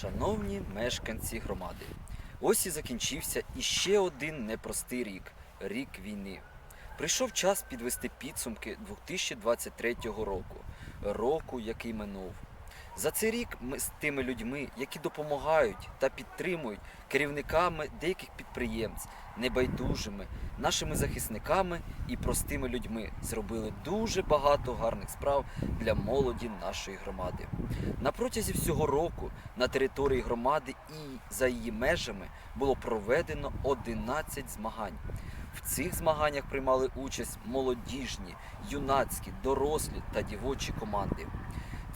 Шановні мешканці громади, ось і закінчився іще один непростий рік рік війни. Прийшов час підвести підсумки 2023 року, року, який минув. За цей рік ми з тими людьми, які допомагають та підтримують керівниками деяких підприємств, небайдужими, нашими захисниками і простими людьми, зробили дуже багато гарних справ для молоді нашої громади. На протязі всього року на території громади і за її межами було проведено 11 змагань. В цих змаганнях приймали участь молодіжні, юнацькі, дорослі та дівочі команди.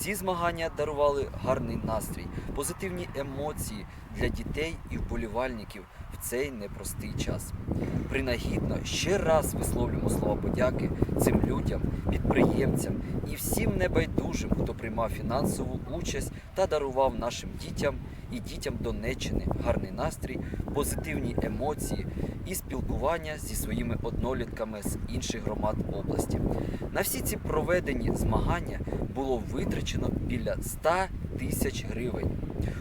Ці змагання дарували гарний настрій, позитивні емоції для дітей і вболівальників в цей непростий час. Принагідно ще раз висловлюємо слова подяки цим людям, підприємцям і всім небайдужим, хто приймав фінансову участь та дарував нашим дітям і дітям Донеччини гарний настрій, позитивні емоції і спілкування зі своїми однолітками з інших громад області. На всі ці проведені змагання було витрачено біля 100 тисяч гривень.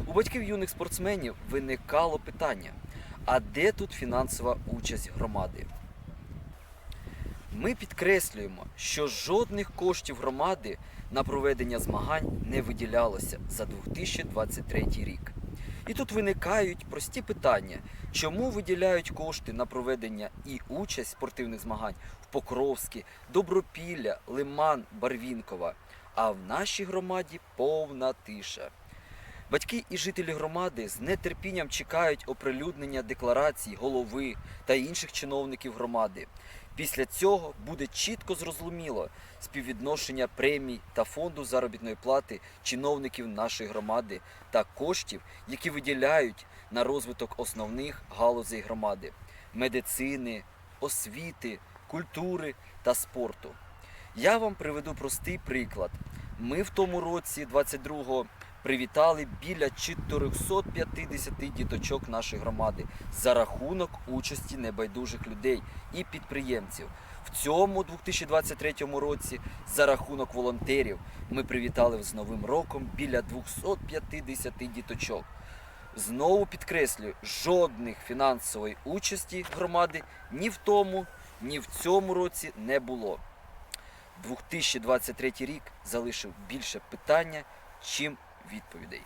У батьків юних спортсменів виникало питання: а де тут фінансова участь громади? Ми підкреслюємо, що жодних коштів громади на проведення змагань не виділялося за 2023 рік. І тут виникають прості питання, чому виділяють кошти на проведення і участь спортивних змагань в Покровській, Добропілля, Лиман, Барвінкова, а в нашій громаді повна тиша. Батьки і жителі громади з нетерпінням чекають оприлюднення декларацій голови та інших чиновників громади. Після цього буде чітко зрозуміло співвідношення премій та фонду заробітної плати чиновників нашої громади та коштів, які виділяють на розвиток основних галузей громади медицини, освіти, культури та спорту. Я вам приведу простий приклад. Ми в тому році, 22-го, привітали біля 450 діточок нашої громади за рахунок участі небайдужих людей і підприємців. В цьому 2023 році за рахунок волонтерів ми привітали з Новим роком біля 250 діточок. Знову підкреслюю, жодних фінансової участі громади ні в тому, ні в цьому році не було. 2023 рік залишив більше питання, чим відповідей.